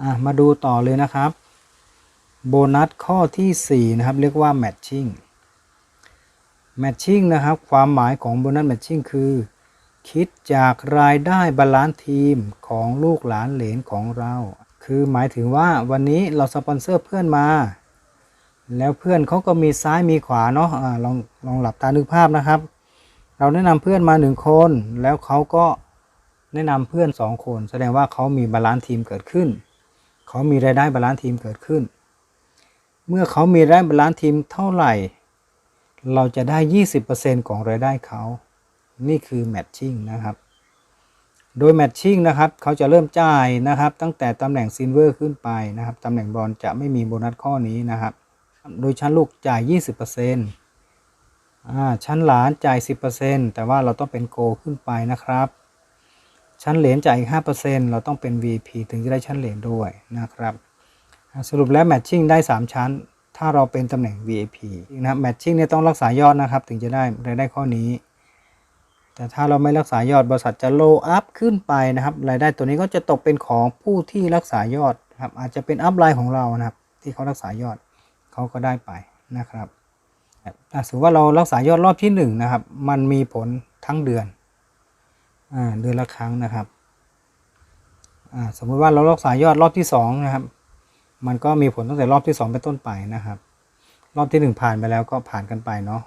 อะมาดูต่อเลยนะครับ โบนัสข้อที่ 4 นะครับ เรียกว่า matching matching นะครับ ความหมายของโบนัส matching คือ คิดจากรายได้บาลานซ์ทีมของลูกหลานเหลนของเรา คือหมายถึงว่าวันนี้เราสปอนเซอร์เพื่อนมา แล้วเพื่อนเขาก็มีซ้ายมีขวาเนาะอ่าลองลองหลับตานึกภาพนะครับ เราแนะนำเพื่อนมาหนึ่งคน แล้วเขาก็แนะนำเพื่อนสองคน แสดงว่าเขามีบาลานซ์ทีมเกิดขึ้น เขามีรายได้บาลานซ์ทีมเกิดขึ้น เมื่อเขามีรายได้บาลานซ์ทีมเท่าไหร่ เราจะได้ 20%ของรายได้เขา นี่คือแมทชิ่งนะครับ โดยแมทชิ่งนะครับ เขาจะเริ่มจ่ายนะครับ ตั้งแต่ตำแหน่งซิลเวอร์ขึ้นไปนะครับ ตำแหน่งบอนซ์จะไม่มีโบนัสข้อนี้นะครับ โดยชั้นลูกจ่าย 20%อ่าชั้นหลานจ่าย 10%แต่ว่าเราต้องเป็นโกขึ้นไปนะครับ ชั้นเหรียญจ่ายอีก 5%เราต้องเป็น VP ถึงจะได้ชั้นเหรียญด้วยนะครับสรุปแล้วแมทชิ่งได้ 3 ชั้น ถ้าเราเป็นตำแหน่ง VIP นะครับแมทชิ่งเนี่ยต้องรักษายอดนะครับถึงจะได้รายได้ข้อนี้ แต่ถ้าเราไม่รักษายอดบริษัทจะโลอัพขึ้นไปนะครับรายได้ตัวนี้ก็จะตกเป็นของผู้ที่รักษายอดครับอาจจะเป็นอัพไลน์ของเรานะครับที่เขารักษายอดเขาก็ได้ไปนะครับอะสมมติว่าเรารักษายอดรอบที่หนึ่งนะครับมันมีผลทั้งเดือน เดือนละครั้งนะครับสมมุติว่าเรารักษายอดรอบที่สองนะครับ มันก็มีผลตั้งแต่รอบที่สองเป็นต้นไปนะครับ รอบที่หนึ่งผ่านไปแล้วก็ผ่านกันไปเนาะ